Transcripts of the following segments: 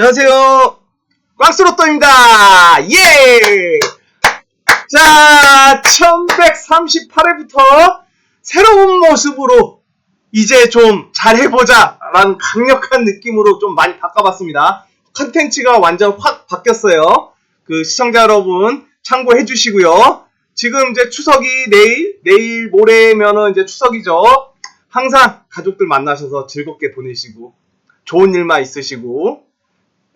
안녕하세요. 꽝스로또입니다. 예! 자, 1138회부터 새로운 모습으로 이제 좀 잘해보자 라는 강력한 느낌으로 좀 많이 바꿔봤습니다. 컨텐츠가 완전 확 바뀌었어요. 그 시청자 여러분 참고해 주시고요. 지금 이제 추석이 내일, 내일 모레면은 이제 추석이죠. 항상 가족들 만나셔서 즐겁게 보내시고 좋은 일만 있으시고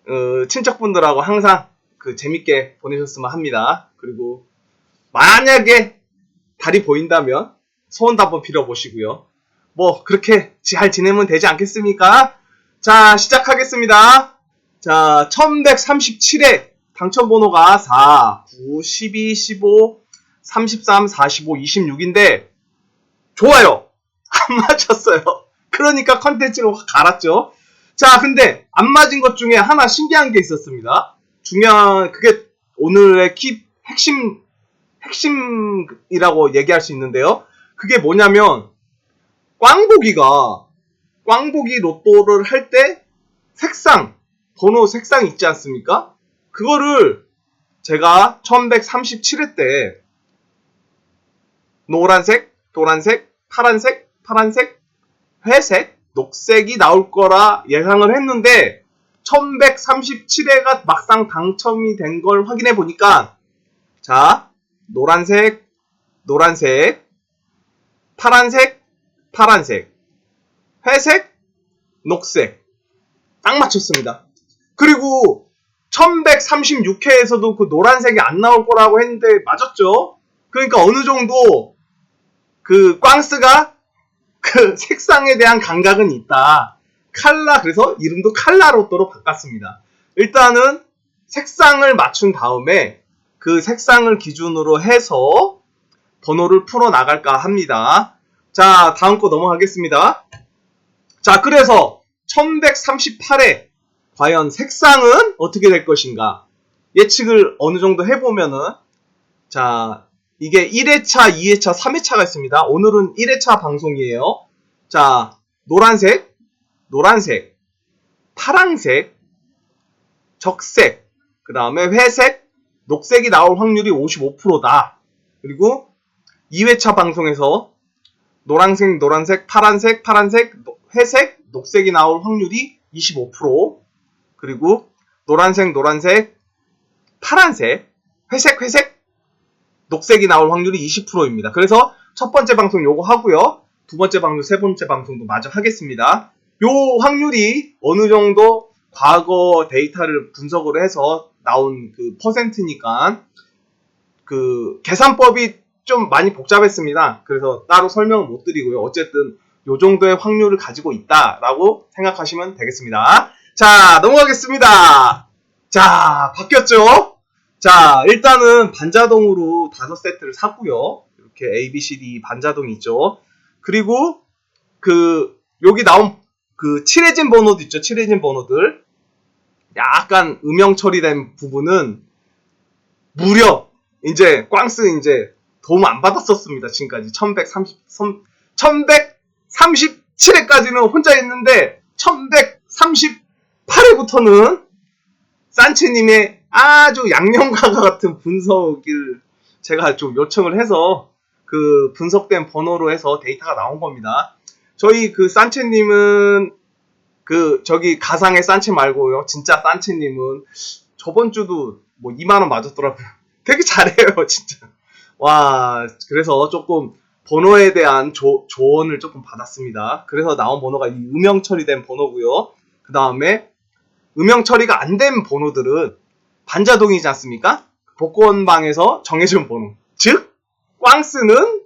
어, 친척분들하고 항상 그 재밌게 보내셨으면 합니다. 그리고 만약에 달이 보인다면 소원도 한번 빌어보시고요. 뭐 그렇게 잘 지내면 되지 않겠습니까? 자 시작하겠습니다. 자 1137회 당첨 번호가 4, 9, 12, 15, 33, 45, 26인데 좋아요. 안 맞췄어요. 그러니까 컨텐츠로 확 갈았죠. 자, 근데 안 맞은 것 중에 하나 신기한 게 있었습니다. 중요한 그게 오늘의 키 핵심 핵심이라고 얘기할 수 있는데요. 그게 뭐냐면 꽝보기가 꽝보기 로또를 할 때 색상 번호 색상 있지 않습니까? 그거를 제가 1137회 때 노란색, 노란색, 파란색, 파란색, 회색, 녹색이 나올 거라 예상을 했는데 1137회가 막상 당첨이 된 걸 확인해 보니까 자 노란색 노란색 파란색 파란색 회색 녹색 딱 맞췄습니다. 그리고 1136회에서도 그 노란색이 안 나올 거라고 했는데 맞았죠? 그러니까 어느 정도 그 꽝스가 그 색상에 대한 감각은 있다. 칼라 그래서 이름도 칼라 로또로 바꿨습니다. 일단은 색상을 맞춘 다음에 그 색상을 기준으로 해서 번호를 풀어 나갈까 합니다. 자, 다음 거 넘어가겠습니다. 자, 그래서 1138회 과연 색상은 어떻게 될 것인가? 예측을 어느 정도 해보면은 자, 이게 1회차, 2회차, 3회차가 있습니다. 오늘은 1회차 방송이에요. 자, 노란색, 노란색, 파란색, 적색, 그 다음에 회색, 녹색이 나올 확률이 55%다. 그리고 2회차 방송에서 노란색, 노란색, 파란색, 파란색, 회색, 녹색이 나올 확률이 25%. 그리고 노란색, 노란색, 파란색, 회색, 회색, 녹색이 나올 확률이 20%입니다. 그래서 첫 번째 방송 요거 하고요. 두 번째 방송, 세 번째 방송도 마저 하겠습니다. 요 확률이 어느 정도 과거 데이터를 분석을 해서 나온 그 퍼센트니까 그 계산법이 좀 많이 복잡했습니다. 그래서 따로 설명을 못 드리고요. 어쨌든 요 정도의 확률을 가지고 있다라고 생각하시면 되겠습니다. 자, 넘어가겠습니다. 자, 바뀌었죠? 자, 일단은 반자동으로 다섯 세트를 샀고요. 이렇게 A, B, C, D 반자동 있죠. 그리고 그 여기 나온 그 칠해진 번호도 있죠. 칠해진 번호들. 약간 음영 처리된 부분은 무려 이제 꽝스 이제 도움 안 받았었습니다. 지금까지 1130 1137회까지는 혼자 있는데 1138회부터는 산체님의 아주 양념과가 같은 분석을 제가 좀 요청을 해서 그 분석된 번호로 해서 데이터가 나온 겁니다. 저희 그 산체님은 그 저기 가상의 산체 말고요. 진짜 산체님은 저번 주도 뭐 2만 원 맞았더라고요. 되게 잘해요, 진짜. 와, 그래서 조금 번호에 대한 조, 조언을 조금 받았습니다. 그래서 나온 번호가 이 음영 처리된 번호고요. 그 다음에 음영 처리가 안 된 번호들은 반자동이지 않습니까? 복권방에서 정해준 번호. 즉, 꽝스는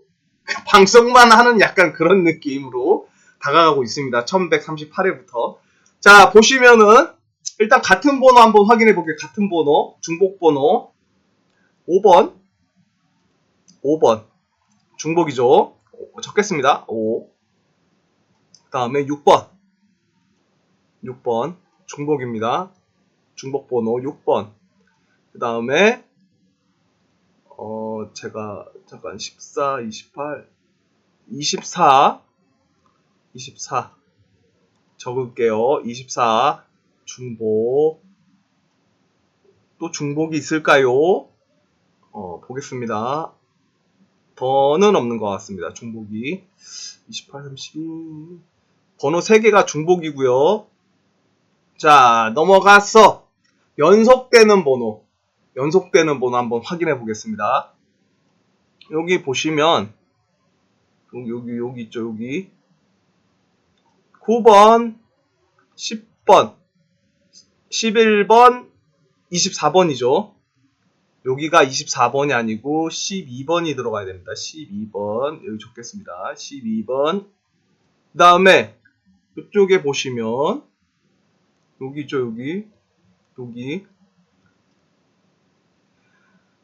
방송만 하는 약간 그런 느낌으로 다가가고 있습니다. 1138회부터. 자, 보시면은, 일단 같은 번호 한번 확인해 볼게요. 같은 번호, 중복 번호. 5번. 5번. 중복이죠. 적겠습니다. 5. 그 다음에 6번. 6번. 중복입니다. 중복 번호 6번. 그 다음에 어 제가 잠깐 14, 28, 24, 24 적을게요. 24 중복 또 중복이 있을까요? 어, 보겠습니다. 더는 없는 것 같습니다. 중복이. 28, 32. 번호 3개가 중복이고요. 자, 넘어갔어. 연속되는 번호. 연속되는 번호 한번 확인해 보겠습니다. 여기 보시면 여기 여기 여기 있죠, 여기. 9번, 10번, 11번, 24번이죠. 여기가 24번이 아니고 12번이 들어가야 됩니다. 12번 여기 적겠습니다. 12번 그 다음에 이쪽에 보시면 여기 있죠 여기 여기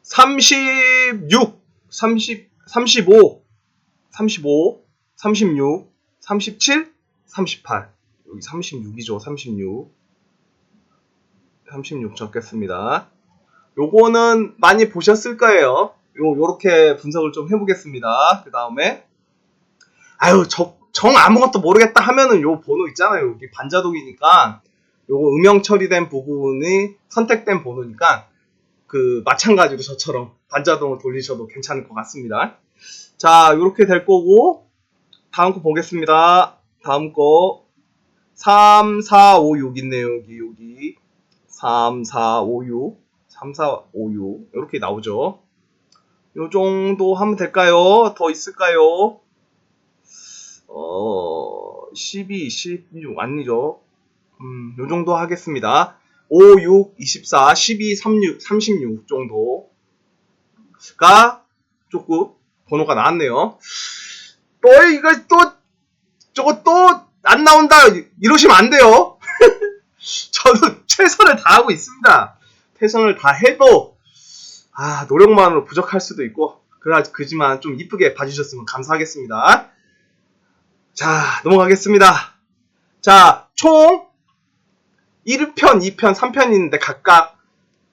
36 30 35 35 36 37 38 여기 36이죠 36 36 적겠습니다. 요거는 많이 보셨을 거예요. 요, 요렇게 분석을 좀 해보겠습니다. 그 다음에, 아유, 저, 정 아무것도 모르겠다 하면은 요 번호 있잖아요. 여기 반자독이니까, 요거 음영 처리된 부분이 선택된 번호니까, 그, 마찬가지로 저처럼 반자동을 돌리셔도 괜찮을 것 같습니다. 자, 요렇게 될 거고, 다음 거 보겠습니다. 다음 거, 3, 4, 5, 6 있네요. 여기, 여기. 3, 4, 5, 6. 3, 4, 5, 6 이렇게 나오죠. 요 정도 하면 될까요? 더 있을까요? 어, 12, 16 아니죠. 음, 요 정도 하겠습니다. 5, 6, 24, 12, 36, 36 정도가 조금 번호가 나왔네요. 또 이거 또 저거 또 안 나온다 이러시면 안 돼요. 저도 최선을 다하고 있습니다. 최선을 다해도 아 노력만으로 부족할 수도 있고 그라 그지만 좀 이쁘게 봐주셨으면 감사하겠습니다. 자 넘어가겠습니다. 자총 1편, 2편, 3편 있는데 각각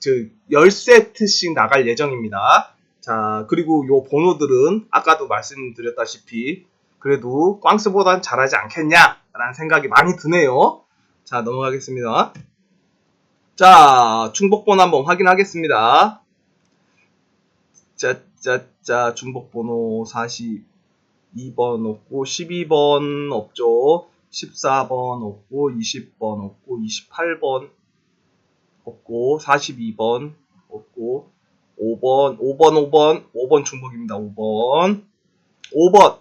그 10세트씩 나갈 예정입니다. 자 그리고 요 번호들은 아까도 말씀드렸다시피 그래도 꽝스보단 잘하지 않겠냐라는 생각이 많이 드네요. 자 넘어가겠습니다. 자, 중복번호 한번 확인하겠습니다. 자, 중복번호 42번 없고, 12번 없죠. 14번 없고, 20번 없고, 28번 없고, 42번 없고, 5번, 5번, 5번, 5번 중복입니다. 5번. 5번.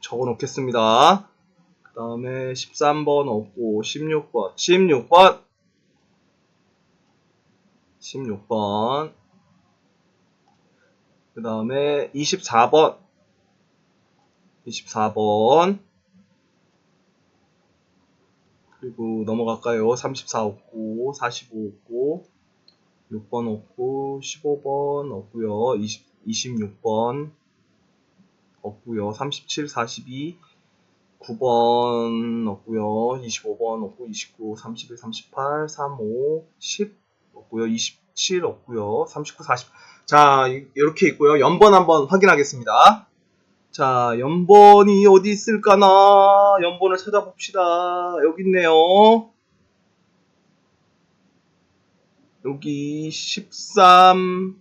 적어 놓겠습니다. 그 다음에 13번 없고 16번 16번 16번 그 다음에 24번 24번 그리고 넘어갈까요 34 없고 45 없고 6번 없고 15번 없고요 20, 26번 없고요 37 42 9번 없고요. 25번 없고 29, 31, 38, 35, 10 없고요. 27 없고요. 39, 40. 자, 이- 이렇게 있고요. 연번 한번 확인하겠습니다. 자, 연번이 어디 있을까나? 연번을 찾아봅시다. 여기 있네요. 여기 13,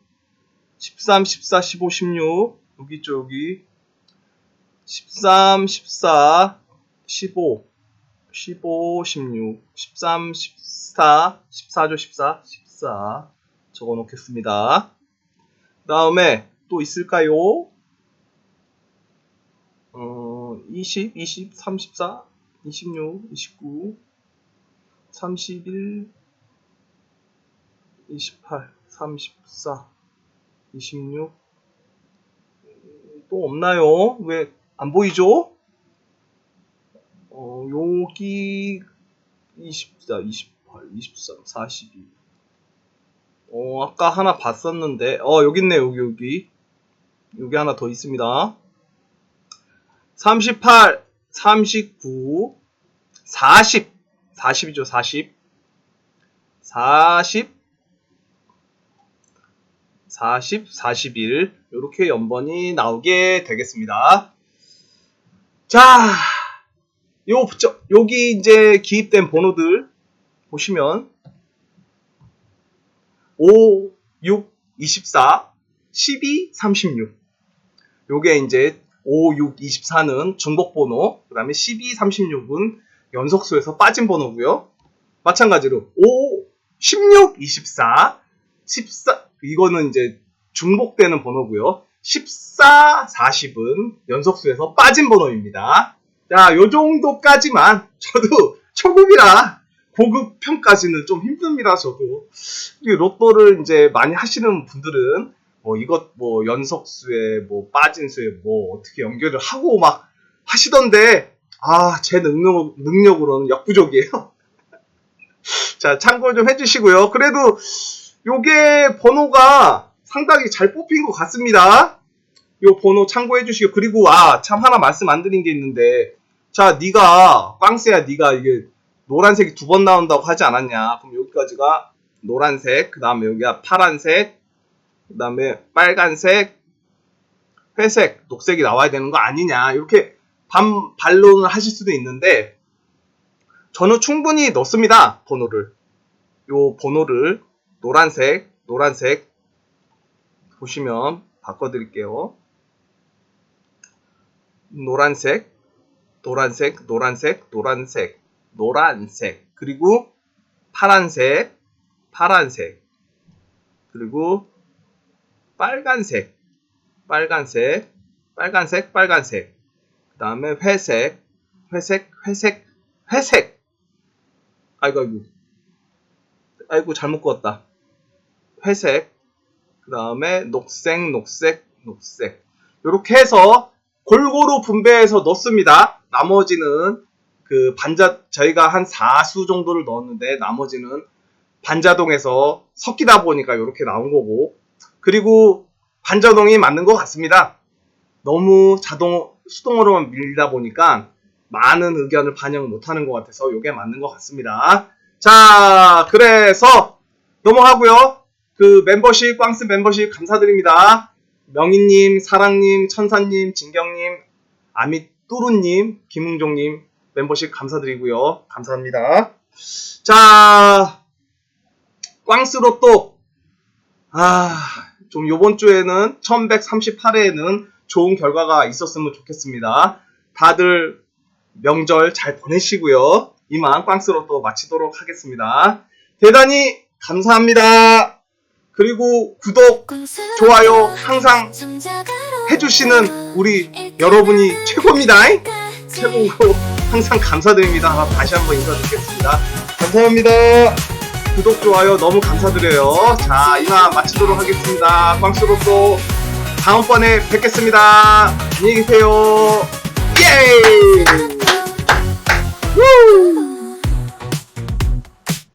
13, 14, 15, 16. 여기 여기. 13, 14, 15, 15, 16, 13, 14, 14죠, 14, 14 적어 놓겠습니다. 그 다음에 또 있을까요? 어, 20, 20, 34, 26, 29, 31, 28, 34, 26, 또 없나요? 왜 안 보이죠? 어, 여기 24, 28, 23, 42. 어, 아까 하나 봤었는데, 어, 여기 있네, 여기, 여기. 여기 하나 더 있습니다. 38, 39, 40. 40이죠, 40. 40, 40, 41. 이렇게 연번이 나오게 되겠습니다. 자, 요, 저, 여기 이제 기입된 번호들 보시면 5, 6, 24, 12, 36. 요게 이제 5, 6, 24는 중복 번호, 그 다음에 12, 36은 연속수에서 빠진 번호고요. 마찬가지로 5, 16, 24, 14, 이거는 이제 중복되는 번호고요. 14, 40은 연속수에서 빠진 번호입니다. 자, 요 정도까지만 저도 초급이라 고급 편까지는 좀 힘듭니다, 저도. 이 로또를 이제 많이 하시는 분들은 뭐 이것 뭐 연속수에 뭐 빠진 수에 뭐 어떻게 연결을 하고 막 하시던데 아, 제 능력, 능력으로는 역부족이에요. 자, 참고 좀 해주시고요. 그래도 요게 번호가 상당히 잘 뽑힌 것 같습니다. 요 번호 참고해 주시고 그리고 아 참 하나 말씀 안 드린 게 있는데 자 네가 빵스야 네가 이게 노란색이 두 번 나온다고 하지 않았냐 그럼 여기까지가 노란색 그 다음에 여기가 파란색 그 다음에 빨간색 회색 녹색이 나와야 되는 거 아니냐. 이렇게 반 반론을 하실 수도 있는데 저는 충분히 넣습니다 번호를. 요 번호를 노란색 노란색 보시면 바꿔드릴게요. 노란색, 노란색, 노란색, 노란색, 노란색, 그리고 파란색, 파란색, 그리고 빨간색, 빨간색, 빨간색, 빨간색, 그 다음에 회색, 회색, 회색, 회색. 아이고, 아이고. 아이고, 잘못 그었다. 회색, 그 다음에 녹색, 녹색, 녹색. 이렇게 해서 골고루 분배해서 넣습니다. 나머지는 그 반자, 저희가 한 4수 정도를 넣었는데 나머지는 반자동에서 섞이다 보니까 이렇게 나온 거고. 그리고 반자동이 맞는 것 같습니다. 너무 자동, 수동으로만 밀다 보니까 많은 의견을 반영을 못하는 것 같아서 이게 맞는 것 같습니다. 자, 그래서 넘어가고요. 그 멤버십, 꽝스 멤버십 감사드립니다. 명희님, 사랑님, 천사님, 진경님, 아미뚜루님, 김웅종님 멤버십 감사드리고요. 감사합니다. 자, 꽝스로 또, 아, 좀 요번 주에는 1138회에는 좋은 결과가 있었으면 좋겠습니다. 다들 명절 잘 보내시고요. 이만 꽝스로 또 마치도록 하겠습니다. 대단히 감사합니다. 그리고 구독, 좋아요 항상 해주시는 우리 여러분이 최고입니다. 최고고 항상 감사드립니다. 다시 한번 인사드리겠습니다. 감사합니다. 구독, 좋아요 너무 감사드려요. 자, 이만 마치도록 하겠습니다. 광수로또 다음번에 뵙겠습니다. 안녕히 계세요. 예! 아, 아, 아. 우!